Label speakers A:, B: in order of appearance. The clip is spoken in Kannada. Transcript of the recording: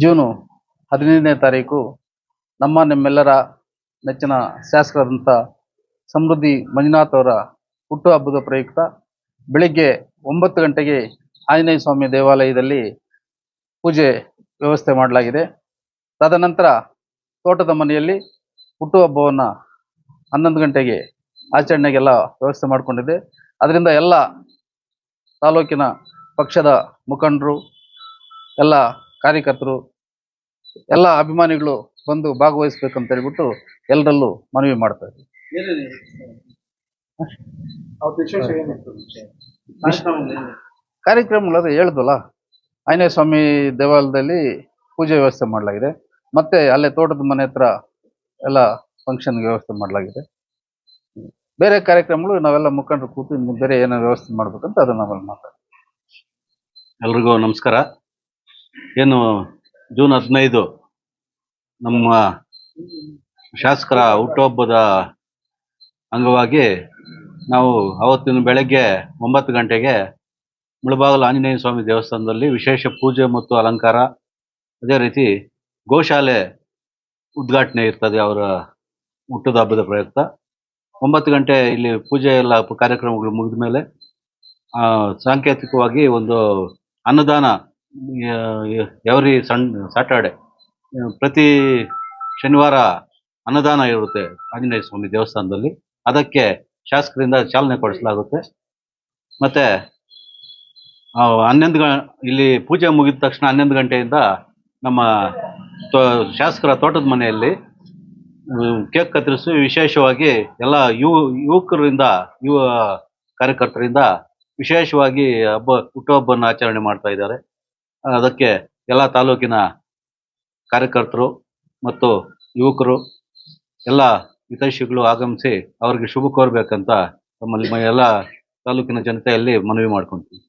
A: ಜೂನು ಹದಿನೈದನೇ ತಾರೀಕು ನಮ್ಮ ನಿಮ್ಮೆಲ್ಲರ ನೆಚ್ಚಿನ ಶಾಸಕರಾದಂಥ ಸಮೃದ್ಧಿ ಮಂಜುನಾಥ್ ಅವರ ಹುಟ್ಟುಹಬ್ಬದ ಪ್ರಯುಕ್ತ ಬೆಳಿಗ್ಗೆ ಒಂಬತ್ತು ಗಂಟೆಗೆ ಆಂಜನೇಯ ಸ್ವಾಮಿ ದೇವಾಲಯದಲ್ಲಿ ಪೂಜೆ ವ್ಯವಸ್ಥೆ ಮಾಡಲಾಗಿದೆ. ತದನಂತರ ತೋಟದ ಮನೆಯಲ್ಲಿ ಹುಟ್ಟುಹಬ್ಬವನ್ನು ಹನ್ನೊಂದು ಗಂಟೆಗೆ ಆಚರಣೆಗೆಲ್ಲ ವ್ಯವಸ್ಥೆ ಮಾಡಿಕೊಂಡಿದೆ. ಅದರಿಂದ ಎಲ್ಲ ತಾಲೂಕಿನ ಪಕ್ಷದ ಮುಖಂಡರು, ಎಲ್ಲ ಕಾರ್ಯಕರ್ತರು ಎಲ್ಲ ಅಭಿಮಾನಿಗಳು ಬಂದು ಭಾಗವಹಿಸ್ಬೇಕಂತ ಹೇಳ್ಬಿಟ್ಟು ಎಲ್ಲರಲ್ಲೂ ಮನವಿ ಮಾಡ್ತಾ ಇದ್ದೀವಿ ಕಾರ್ಯಕ್ರಮಗಳು ಹೇಳ್ದಲ್ಲ ಹೇಳಿದ್ವಲ್ಲ ಆಂಜನೇಯ ಸ್ವಾಮಿ ದೇವಾಲಯದಲ್ಲಿ ಪೂಜೆ ವ್ಯವಸ್ಥೆ ಮಾಡಲಾಗಿದೆ ಮತ್ತೆ ಅಲ್ಲೇ ತೋಟದ ಮನೆ ಹತ್ರ ಎಲ್ಲ ಫಂಕ್ಷನ್ ವ್ಯವಸ್ಥೆ ಮಾಡಲಾಗಿದೆ. ಬೇರೆ ಕಾರ್ಯಕ್ರಮಗಳು ನಾವೆಲ್ಲ ಮುಖಂಡರು ಕೂತು ಇನ್ನು ಬೇರೆ ಏನೋ ವ್ಯವಸ್ಥೆ ಮಾಡ್ಬೇಕಂತ ಅದನ್ನ ನಾವೆಲ್ಲ ಮಾತಾಡ್ತೀವಿ
B: ಎಲ್ರಿಗೂ ನಮಸ್ಕಾರ. ಏನು, ಜೂನ್ ಹದಿನೈದು ನಮ್ಮ ಶಾಸಕರ ಹುಟ್ಟುಹಬ್ಬದ ಅಂಗವಾಗಿ ನಾವು ಅವತ್ತಿನ ಬೆಳಗ್ಗೆ ಒಂಬತ್ತು ಗಂಟೆಗೆ ಮುಳಬಾಗಲು ಆಂಜನೇಯ ಸ್ವಾಮಿ ದೇವಸ್ಥಾನದಲ್ಲಿ ವಿಶೇಷ ಪೂಜೆ ಮತ್ತು ಅಲಂಕಾರ. ಅದೇ ರೀತಿ ಗೋಶಾಲೆ ಉದ್ಘಾಟನೆ ಇರ್ತದೆ ಅವರ ಹುಟ್ಟದ ಹಬ್ಬದ ಪ್ರಯುಕ್ತ. ಒಂಬತ್ತು ಗಂಟೆ ಇಲ್ಲಿ ಪೂಜೆ ಎಲ್ಲ ಕಾರ್ಯಕ್ರಮಗಳು ಮುಗಿದ ಮೇಲೆ ಸಾಂಕೇತಿಕವಾಗಿ ಒಂದು ಅನ್ನದಾನ ಎವರಿ ಸಣ್, ಸಾಟರ್ಡೆ? ಪ್ರತಿ ಶನಿವಾರ ಅನ್ನದಾನ ಇರುತ್ತೆ ಆಂಜನೇಯ ಸ್ವಾಮಿ ದೇವಸ್ಥಾನದಲ್ಲಿ. ಅದಕ್ಕೆ ಶಾಸಕರಿಂದ ಚಾಲನೆ ಕೊಡಿಸಲಾಗುತ್ತೆ. ಮತ್ತೆ ಹನ್ನೊಂದು ಗ, ಇಲ್ಲಿ ಪೂಜೆ ಮುಗಿದ ತಕ್ಷಣ ಹನ್ನೊಂದು ಗಂಟೆಯಿಂದ ನಮ್ಮ ಶಾಸಕರ ತೋಟದ ಮನೆಯಲ್ಲಿ ಕೇಕ್ ಕತ್ತರಿಸಿ ವಿಶೇಷವಾಗಿ ಎಲ್ಲ ಯುವ, ಯುವಕರಿಂದ, ಯುವ ಕಾರ್ಯಕರ್ತರಿಂದ ವಿಶೇಷವಾಗಿ ಹಬ್ಬ, ಹುಟ್ಟುಹಬ್ಬವನ್ನು ಆಚರಣೆ ಮಾಡ್ತಾ ಇದ್ದಾರೆ. ಅದಕ್ಕೆ ಎಲ್ಲ ತಾಲೂಕಿನ ಕಾರ್ಯಕರ್ತರು ಮತ್ತು ಯುವಕರು, ಎಲ್ಲ ಹಿತೈಷಿಗಳು ಆಗಮಿಸಿ ಅವರಿಗೆ ಶುಭ ಕೋರ್ಬೇಕಂತ ನಮ್ಮಲ್ಲಿ ಎಲ್ಲ ತಾಲೂಕಿನ ಜನತೆಯಲ್ಲಿ ಮನವಿ ಮಾಡ್ಕೊಂತೀವಿ